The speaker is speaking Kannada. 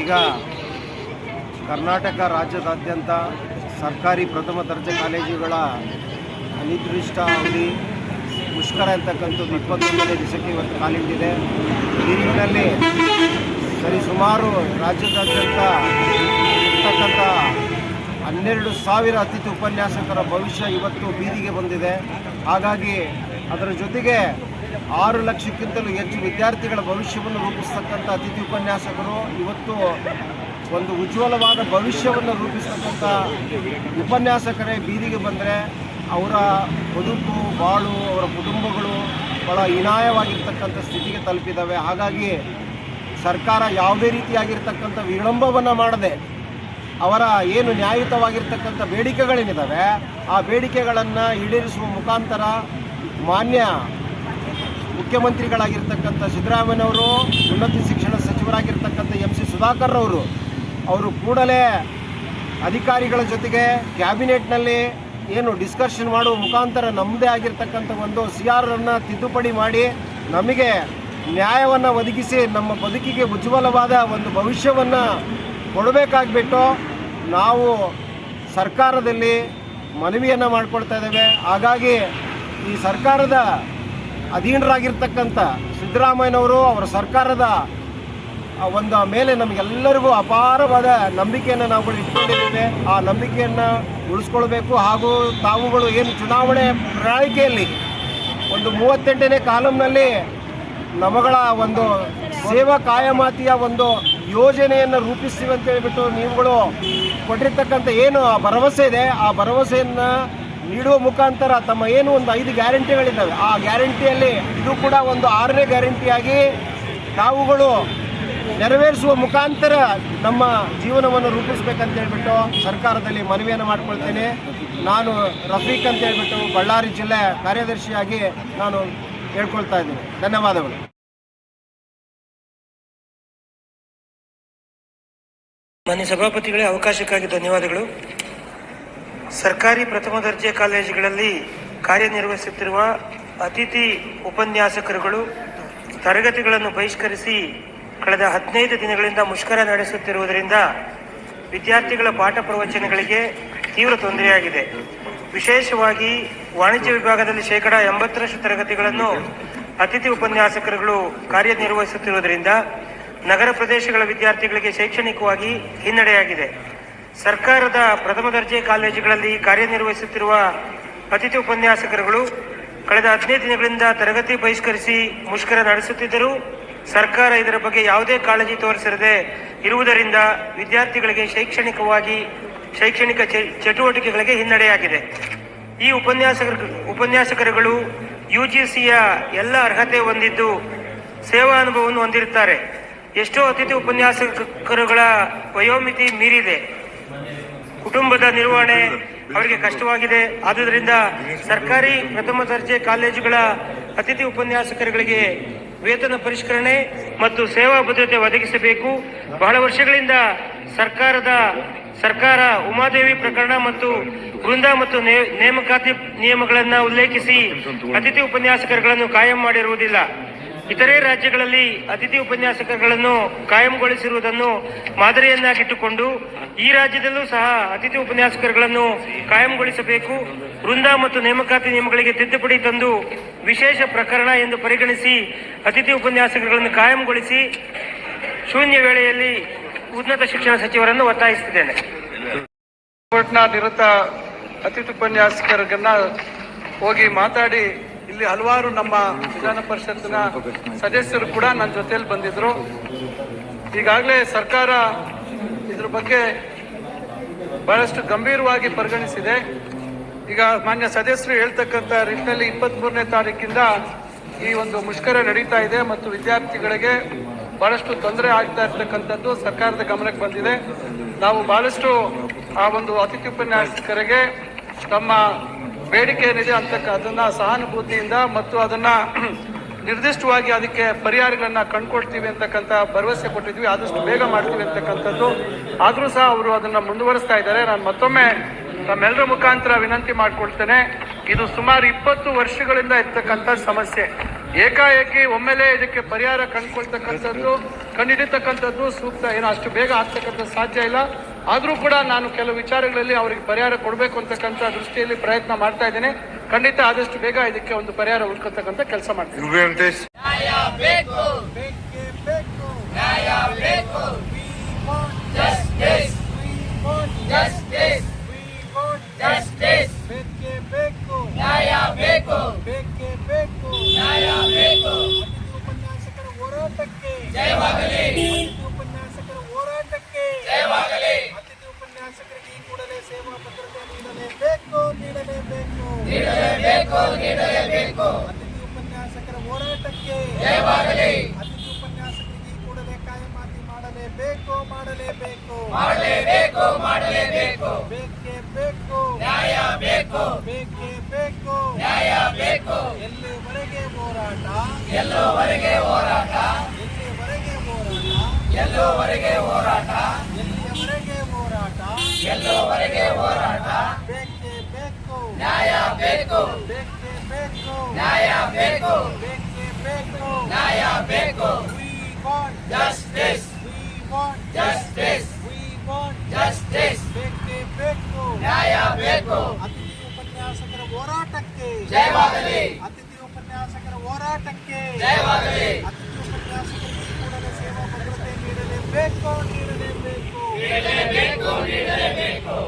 ಈಗ ಕರ್ನಾಟಕ ರಾಜ್ಯದಾದ್ಯಂತ ಸರ್ಕಾರಿ ಪ್ರಥಮ ದರ್ಜೆ ಕಾಲೇಜುಗಳ ಅನಿರ್ದಿಷ್ಟ ಅವಧಿ ಮುಷ್ಕರ ಅಂತಕ್ಕಂಥದ್ದು ಇಪ್ಪತ್ತೊಂದನೇ ದಿವಸಕ್ಕೆ ಇವತ್ತು ಕಾಲಿಟ್ಟಿದೆ. ಈ ನಿಟ್ಟಿನಲ್ಲಿ ಸರಿ ಸುಮಾರು ರಾಜ್ಯದಾದ್ಯಂತ ಇರ್ತಕ್ಕಂಥ ಹನ್ನೆರಡು ಸಾವಿರ ಅತಿಥಿ ಉಪನ್ಯಾಸಕರ ಭವಿಷ್ಯ ಇವತ್ತು ಬೀದಿಗೆ ಬಂದಿದೆ. ಹಾಗಾಗಿ ಅದರ ಜೊತೆಗೆ ಆರು ಲಕ್ಷಕ್ಕಿಂತಲೂ ಹೆಚ್ಚು ವಿದ್ಯಾರ್ಥಿಗಳ ಭವಿಷ್ಯವನ್ನು ರೂಪಿಸ್ತಕ್ಕಂಥ ಅತಿಥಿ ಉಪನ್ಯಾಸಕರು, ಇವತ್ತು ಒಂದು ಉಜ್ವಲವಾದ ಭವಿಷ್ಯವನ್ನು ರೂಪಿಸ್ತಕ್ಕಂಥ ಉಪನ್ಯಾಸಕರೇ ಬೀದಿಗೆ ಬಂದರೆ ಅವರ ಬದುಕು, ಬಾಳು, ಅವರ ಕುಟುಂಬಗಳು ಬಹಳ ಹೀನಾಯವಾಗಿರ್ತಕ್ಕಂಥ ಸ್ಥಿತಿಗೆ ತಲುಪಿದ್ದಾವೆ ಹಾಗಾಗಿ ಸರ್ಕಾರ ಯಾವುದೇ ರೀತಿಯಾಗಿರ್ತಕ್ಕಂಥ ವಿಳಂಬವನ್ನು ಮಾಡದೆ ಅವರ ಏನು ನ್ಯಾಯಯುತವಾಗಿರ್ತಕ್ಕಂಥ ಬೇಡಿಕೆಗಳೇನಿದ್ದಾವೆ ಆ ಬೇಡಿಕೆಗಳನ್ನು ಈಡೇರಿಸುವ ಮುಖಾಂತರ ಮಾನ್ಯ ಮುಖ್ಯಮಂತ್ರಿಗಳಾಗಿರ್ತಕ್ಕಂಥ ಸಿದ್ದರಾಮಯ್ಯನವರು ಉನ್ನತ ಶಿಕ್ಷಣ ಸಚಿವರಾಗಿರ್ತಕ್ಕಂಥ ಎಂ ಸಿ ಸುಧಾಕರ್ ಅವರು ಅವರು ಕೂಡಲೇ ಅಧಿಕಾರಿಗಳ ಜೊತೆಗೆ ಕ್ಯಾಬಿನೆಟ್ನಲ್ಲಿ ಏನು ಡಿಸ್ಕಷನ್ ಮಾಡುವ ಮುಖಾಂತರ ನಮ್ಮದೇ ಆಗಿರ್ತಕ್ಕಂಥ ಒಂದು ಸಿ ಅನ್ನು ತಿದ್ದುಪಡಿ ಮಾಡಿ ನಮಗೆ ನ್ಯಾಯವನ್ನು ಒದಗಿಸಿ ನಮ್ಮ ಬದುಕಿಗೆ ಉಜ್ವಲವಾದ ಒಂದು ಭವಿಷ್ಯವನ್ನು ಕೊಡಬೇಕಾಗ್ಬಿಟ್ಟು ನಾವು ಸರ್ಕಾರದಲ್ಲಿ ಮನವಿಯನ್ನು ಮಾಡ್ಕೊಳ್ತಾ ಇದ್ದೇವೆ. ಹಾಗಾಗಿ ಈ ಸರ್ಕಾರದ ಅಧೀನರಾಗಿರ್ತಕ್ಕಂಥ ಸಿದ್ದರಾಮಯ್ಯನವರು ಅವರ ಸರ್ಕಾರದ ಒಂದು ಮೇಲೆ ನಮಗೆಲ್ಲರಿಗೂ ಅಪಾರವಾದ ನಂಬಿಕೆಯನ್ನು ನಾವುಗಳು ಇಟ್ಕೊಂಡಿದ್ದೇವೆ. ಆ ನಂಬಿಕೆಯನ್ನು ಉಳಿಸ್ಕೊಳ್ಬೇಕು ಹಾಗೂ ತಾವುಗಳು ಏನು ಚುನಾವಣೆ ಪ್ರಣಾಳಿಕೆಯಲ್ಲಿ ಒಂದು ಮೂವತ್ತೆಂಟನೇ ಕಾಲಂನಲ್ಲಿ ನಮಗಳ ಒಂದು ಸೇವಾ ಕಾಯಮಾತಿಯ ಒಂದು ಯೋಜನೆಯನ್ನು ರೂಪಿಸ್ತೀವಿ ಅಂತ ಹೇಳ್ಬಿಟ್ಟು ನೀವುಗಳು ಕೊಟ್ಟಿರ್ತಕ್ಕಂಥ ಏನು ಆ ಭರವಸೆ ಇದೆ. ಆ ಭರವಸೆಯನ್ನು ನೀಡುವ ಮುಖಾಂತರ ತಮ್ಮ ಏನು ಒಂದು ಐದು ಗ್ಯಾರಂಟಿಗಳಿದ್ದಾವೆ, ಆ ಗ್ಯಾರಂಟಿಯಲ್ಲಿ ಇದು ಕೂಡ ಒಂದು ಆರನೇ ಗ್ಯಾರಂಟಿಯಾಗಿ ತಾವುಗಳು ನೆರವೇರಿಸುವ ಮುಖಾಂತರ ನಮ್ಮ ಜೀವನವನ್ನು ರೂಪಿಸಬೇಕಂತ ಹೇಳ್ಬಿಟ್ಟು ಸರ್ಕಾರದಲ್ಲಿ ಮನವಿಯನ್ನು ಮಾಡಿಕೊಳ್ತೇನೆ. ನಾನು ರಫೀಕ್ ಅಂತ ಹೇಳ್ಬಿಟ್ಟು ಬಳ್ಳಾರಿ ಜಿಲ್ಲೆ ಕಾರ್ಯದರ್ಶಿಯಾಗಿ ನಾನು ಹೇಳ್ಕೊಳ್ತಾ ಇದ್ದೀನಿ. ಧನ್ಯವಾದಗಳು. ಮಾನ್ಯ ಸಭಾಪತಿಗಳೇ, ಅವಕಾಶಕ್ಕಾಗಿ ಧನ್ಯವಾದಗಳು. ಸರ್ಕಾರಿ ಪ್ರಥಮ ದರ್ಜೆ ಕಾಲೇಜುಗಳಲ್ಲಿ ಕಾರ್ಯನಿರ್ವಹಿಸುತ್ತಿರುವ ಅತಿಥಿ ಉಪನ್ಯಾಸಕರುಗಳು ತರಗತಿಗಳನ್ನು ಬಹಿಷ್ಕರಿಸಿ ಕಳೆದ ಹದಿನೈದು ದಿನಗಳಿಂದ ಮುಷ್ಕರ ನಡೆಸುತ್ತಿರುವುದರಿಂದ ವಿದ್ಯಾರ್ಥಿಗಳ ಪಾಠ ಪ್ರವಚನಗಳಿಗೆ ತೀವ್ರ ತೊಂದರೆಯಾಗಿದೆ. ವಿಶೇಷವಾಗಿ ವಾಣಿಜ್ಯ ವಿಭಾಗದಲ್ಲಿ ಶೇಕಡ ಎಂಬತ್ತರಷ್ಟು ತರಗತಿಗಳನ್ನು ಅತಿಥಿ ಉಪನ್ಯಾಸಕರುಗಳು ಕಾರ್ಯನಿರ್ವಹಿಸುತ್ತಿರುವುದರಿಂದ ನಗರ ಪ್ರದೇಶಗಳ ವಿದ್ಯಾರ್ಥಿಗಳಿಗೆ ಶೈಕ್ಷಣಿಕವಾಗಿ ಹಿನ್ನಡೆಯಾಗಿದೆ. ಸರ್ಕಾರದ ಪ್ರಥಮ ದರ್ಜೆ ಕಾಲೇಜುಗಳಲ್ಲಿ ಕಾರ್ಯನಿರ್ವಹಿಸುತ್ತಿರುವ ಅತಿಥಿ ಉಪನ್ಯಾಸಕರುಗಳು ಕಳೆದ ಹದಿನೈದು ದಿನಗಳಿಂದ ತರಗತಿ ಬಹಿಷ್ಕರಿಸಿ ಮುಷ್ಕರ ನಡೆಸುತ್ತಿದ್ದರೂ ಸರ್ಕಾರ ಇದರ ಬಗ್ಗೆ ಯಾವುದೇ ಕಾಳಜಿ ತೋರಿಸಿರದೆ ಇರುವುದರಿಂದ ವಿದ್ಯಾರ್ಥಿಗಳಿಗೆ ಶೈಕ್ಷಣಿಕವಾಗಿ ಶೈಕ್ಷಣಿಕ ಚಟುವಟಿಕೆಗಳಿಗೆ ಹಿನ್ನಡೆಯಾಗಿದೆ. ಈ ಉಪನ್ಯಾಸಕರು, ಉಪನ್ಯಾಸಕರುಗಳು ಯುಜಿಸಿಯ ಎಲ್ಲ ಅರ್ಹತೆ ಹೊಂದಿದ್ದು ಸೇವಾ ಅನುಭವವನ್ನು ಹೊಂದಿರುತ್ತಾರೆ. ಎಷ್ಟೋ ಅತಿಥಿ ಉಪನ್ಯಾಸಕರುಗಳ ವಯೋಮಿತಿ ಮೀರಿದೆ. ಕುಟುಂಬದ ನಿರ್ವಹಣೆ ಅವರಿಗೆ ಕಷ್ಟವಾಗಿದೆ. ಆದುದರಿಂದ ಸರ್ಕಾರಿ ಪ್ರಥಮ ದರ್ಜೆ ಕಾಲೇಜುಗಳ ಅತಿಥಿ ಉಪನ್ಯಾಸಕರುಗಳಿಗೆ ವೇತನ ಪರಿಷ್ಕರಣೆ ಮತ್ತು ಸೇವಾ ಭದ್ರತೆ ಒದಗಿಸಬೇಕು. ಬಹಳ ವರ್ಷಗಳಿಂದ ಸರ್ಕಾರದ, ಸರ್ಕಾರ ಉಮಾದೇವಿ ಪ್ರಕರಣ ಮತ್ತು ವೃಂದ ಮತ್ತು ನೇಮಕಾತಿ ನಿಯಮಗಳನ್ನು ಉಲ್ಲೇಖಿಸಿ ಅತಿಥಿ ಉಪನ್ಯಾಸಕರುಗಳನ್ನು ಕಾಯಂ ಮಾಡಿರುವುದಿಲ್ಲ. ಇತರೆ ರಾಜ್ಯಗಳಲ್ಲಿ ಅತಿಥಿ ಉಪನ್ಯಾಸಕಗಳನ್ನು ಕಾಯಂಗೊಳಿಸಿರುವುದನ್ನು ಮಾದರಿಯನ್ನಾಗಿಟ್ಟುಕೊಂಡು ಈ ರಾಜ್ಯದಲ್ಲೂ ಸಹ ಅತಿಥಿ ಉಪನ್ಯಾಸಕರುಗಳನ್ನು ಕಾಯಂಗೊಳಿಸಬೇಕು. ವೃಂದ ಮತ್ತು ನೇಮಕಾತಿ ನಿಯಮಗಳಿಗೆ ತಿದ್ದುಪಡಿ ತಂದು ವಿಶೇಷ ಪ್ರಕರಣ ಎಂದು ಪರಿಗಣಿಸಿ ಅತಿಥಿ ಉಪನ್ಯಾಸಕರುಗಳನ್ನು ಕಾಯಂಗೊಳಿಸಿ ಶೂನ್ಯ ವೇಳೆಯಲ್ಲಿ ಉನ್ನತ ಶಿಕ್ಷಣ ಸಚಿವರನ್ನು ಒತ್ತಾಯಿಸುತ್ತಿದ್ದೇನೆ. ನಿರತ ಅತಿಥಿ ಉಪನ್ಯಾಸಕರನ್ನ ಹೋಗಿ ಮಾತಾಡಿ ಇಲ್ಲಿ ಹಲವಾರು ನಮ್ಮ ವಿಧಾನ ಪರಿಷತ್ತಿನ ಸದಸ್ಯರು ಕೂಡ ನನ್ನ ಜೊತೆಯಲ್ಲಿ ಬಂದಿದ್ರು. ಈಗಾಗಲೇ ಸರ್ಕಾರ ಇದ್ರ ಬಗ್ಗೆ ಬಹಳಷ್ಟು ಗಂಭೀರವಾಗಿ ಪರಿಗಣಿಸಿದೆ. ಈಗ ಮಾನ್ಯ ಸದಸ್ಯರು ಹೇಳ್ತಕ್ಕಂಥ ರೀತಿಯಲ್ಲಿ ಇಪ್ಪತ್ತ್ ಮೂರನೇ ತಾರೀಕಿಂದ ಈ ಒಂದು ಮುಷ್ಕರ ನಡೀತಾ ಇದೆ ಮತ್ತು ವಿದ್ಯಾರ್ಥಿಗಳಿಗೆ ಬಹಳಷ್ಟು ತೊಂದರೆ ಆಗ್ತಾ ಇರ್ತಕ್ಕಂಥದ್ದು ಸರ್ಕಾರದ ಗಮನಕ್ಕೆ ಬಂದಿದೆ. ನಾವು ಬಹಳಷ್ಟು ಆ ಒಂದು ಅತಿಥಿ ಉಪನ್ಯಾಸಕರಿಗೆ ತಮ್ಮ ಬೇಡಿಕೆ ಏನಿದೆ ಅಂತಕ್ಕ, ಅದನ್ನ ಸಹಾನುಭೂತಿಯಿಂದ ಮತ್ತು ಅದನ್ನ ನಿರ್ದಿಷ್ಟವಾಗಿ ಅದಕ್ಕೆ ಪರಿಹಾರಗಳನ್ನ ಕಂಡುಕೊಳ್ತೀವಿ ಅಂತಕ್ಕಂಥ ಭರವಸೆ ಕೊಟ್ಟಿದ್ವಿ. ಆದಷ್ಟು ಬೇಗ ಮಾಡ್ತೀವಿ ಅಂತಕ್ಕಂಥದ್ದು. ಆದರೂ ಸಹ ಅವರು ಅದನ್ನ ಮುಂದುವರಿಸ್ತಾ ಇದ್ದಾರೆ. ನಾನು ಮತ್ತೊಮ್ಮೆ ತಮ್ಮೆಲ್ಲರ ಮುಖಾಂತರ ವಿನಂತಿ ಮಾಡಿಕೊಳ್ತೇನೆ. ಇದು ಸುಮಾರು ಇಪ್ಪತ್ತು ವರ್ಷಗಳಿಂದ ಇರ್ತಕ್ಕಂಥ ಸಮಸ್ಯೆ. ಏಕಾಏಕಿ ಒಮ್ಮೆಲೆ ಇದಕ್ಕೆ ಪರಿಹಾರ ಕಂಡುಕೊಳ್ತಕ್ಕಂಥದ್ದು ಕಂಡಿಡಿತಕ್ಕಂಥದ್ದು ಸೂಕ್ತ. ಏನೋ ಅಷ್ಟು ಬೇಗ ಆಗ್ತಕ್ಕಂಥ ಸಾಧ್ಯ ಇಲ್ಲ. ಆದರೂ ಕೂಡ ನಾನು ಕೆಲವು ವಿಚಾರಗಳಲ್ಲಿ ಅವರಿಗೆ ಪರಿಹಾರ ಕೊಡಬೇಕು ಅಂತಕ್ಕಂಥ ದೃಷ್ಟಿಯಲ್ಲಿ ಪ್ರಯತ್ನ ಮಾಡ್ತಾ ಇದ್ದೇನೆ. ಖಂಡಿತ ಆದಷ್ಟು ಬೇಗ ಇದಕ್ಕೆ ಒಂದು ಪರಿಹಾರ ಹುಡ್ಕತಕ್ಕಂಥ ಕೆಲಸ ಮಾಡ್ತೀನಿ. ಯುವಿ ವೆಂಕಟೇಶ್ ಬೇಕೇ ಬೇಕು ನ್ಯಾಯ ಬೇಕು ಬೇಕೇ ಬೇಕು ನ್ಯಾಯ ಬೇಕು ಉಪನ್ಯಾಸಕರ ಹೋರಾಟಕ್ಕೆ ಜಯವಾಗಲಿ ಉಪನ್ಯಾಸಕರ ಹೋರಾಟಕ್ಕೆ ಜಯವಾಗಲಿ ಅತಿಥಿ ಉಪನ್ಯಾಸಕರಿಗೆ ಈ ಕೂಡಲೇ ಸೇವಾ ಭದ್ರತೆ ನೀಡಲೇಬೇಕು ನೀಡಲೇಬೇಕು ನೀಡಲೇಬೇಕು. ಅತಿಥಿ ಉಪನ್ಯಾಸಕರ ಹೋರಾಟಕ್ಕೆ ಜಯವಾಗಲಿ. ಅತಿಥಿ ಉಪನ್ಯಾಸಕರಿಗೆ ಕೂಡಲೇ ಕಾಯಮಾತಿ ಮಾಡಲೇಬೇಕು ಮಾಡಲೇಬೇಕು. ಮಾಡಲೇಬೇಕು ಮಾಡಲೇಬೇಕು. ಬೇಕೇ ಬೇಕು. ನ್ಯಾಯ ಬೇಕು. ಬೇಕೇ ಬೇಕು. ನ್ಯಾಯ ಬೇಕು. ಎಲ್ಲಿವರೆಗೆ ಹೋರಾಟ? ಎಲ್ಲೋವರೆಗೆ ಹೋರಾಟ? ಎಲ್ಲಿವರೆಗೆ ಹೋರಾಟ? ಎಲ್ಲೋವರೆಗೆ ಹೋರಾಟ? ಎಲ್ಲಿಯವರೆಗೆ ಹೋರಾಟ? ಎಲ್ಲೋವರೆಗೆ ಹೋರಾಟ? ಬೇಕೇ ಬೇಕು. ನ್ಯಾಯ ಬೇಕು. ನ್ಯಾಯ ಬೇಕು ಬೇಕೇ ಬೇಕು ನ್ಯಾಯ ಬೇಕು we want justice we want justice we want justice ಬೇಕೇ ಬೇಕು ನ್ಯಾಯ ಬೇಕು ಅತಿಥಿ ಉಪನ್ಯಾಸಕರ ಹೋರಾಟಕ್ಕೆ ಜಯವಾಗಲಿ ಅತಿಥಿ ಉಪನ್ಯಾಸಕರ ಹೋರಾಟಕ್ಕೆ ಜಯವಾಗಲಿ ಅತಿಥಿ ಉಪನ್ಯಾಸಕರಿಗೆ ಈ ಕೂಡಲೇ ಸೇವಾ ಭದ್ರತೆ ನೀಡಲೇಬೇಕು ನೀಡಲೇಬೇಕು ನೀಡಲೇಬೇಕು ನೀಡಲೇಬೇಕು